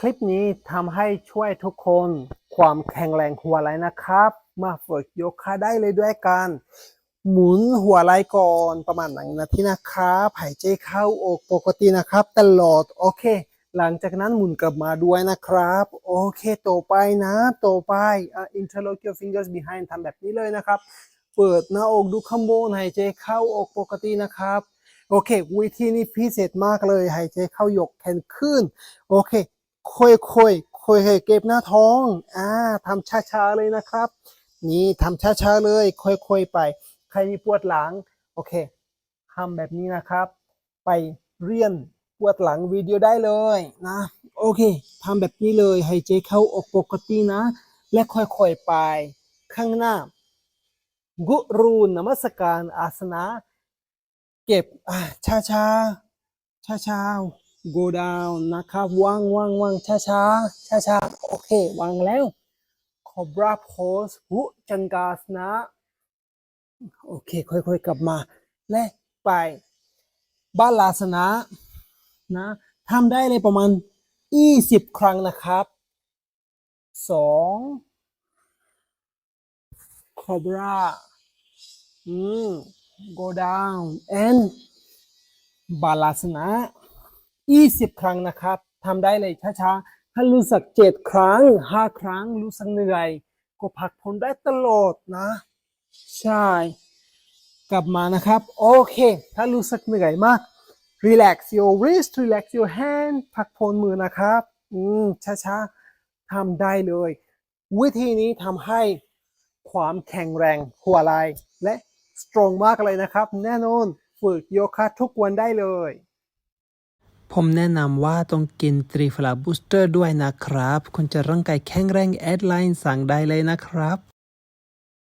คลิปนี้ทำให้ช่วยทุกคนความแข็งแรงหัวไหล่นะครับ มาฝึกโยคะได้เลยด้วยกันหมุนหัวไหล่ก่อนประมาณหนึ่งนาทีนะครับหายใจเข้าออกปกตินะครับตลอดโอเค หลังจากนั้นหมุนกลับมาด้วยนะครับ โอเคต่อไปนะต่อไปอะ interlock your fingers behind ทำแบบนี้เลยนะครับ เปิดหน้าอกดูข้างบนหายใจเข้าออกปกตินะครับ โอเค วิธีนี้พิเศษมากเลยหายใจเข้ายกแขนขึ้น โอเค ค่อยๆค่อยๆเก็บหน้าท้องอ่าทำช้าๆเลยนะครับ นี่ทำช้าๆเลย ค่อยๆไป ใครมีปวดหลังโอเคทำแบบนี้นะครับ ไปเรียนปวดหลังวิดีโอได้เลยนะโอเคทำแบบนี้เลยหายใจเข้าออกปกตินะ และค่อยๆไป ข้างหน้า กุรูนมัสการอาสนะ เก็บอ่าช้าช้าช้าช้าๆ go down นะครับวางวางวางช้าช้าช้าช้าโอเควางแล้ว cobra pose หุจังกาสนะโอเค ค่อยๆ กลับมาและไปบาลาสนะนะทำได้เลยประมาณ 20 ครั้งนะครับสอง cobra อืม go down and บาลาสนะ 20 ครั้งนะครับทำได้เลยช้าๆ ถ้ารู้สึกเจ็ดครั้ง5ครั้งรู้สึกเหนื่อย ก็พักผ่อนได้ตลอดนะ ใช่ กลับมานะครับ โอเค ถ้ารู้สึกเหนื่อยมาก relax your wrist relax your hand พักผ่อนมือนะครับ อืมช้าๆทำได้เลย วิธีนี้ทำให้ความแข็งแรงหัวไหล่และ strong มากเลยนะครับ แน่นอนฝึกโยคะทุกวันได้เลย ผมแนะนำว่าต้องกินตรีฟลาบูสเตอร์ด้วยนะครับ คุณจะร่างกายแข็งแรงแอดไลน์สั่งได้เลยนะครับ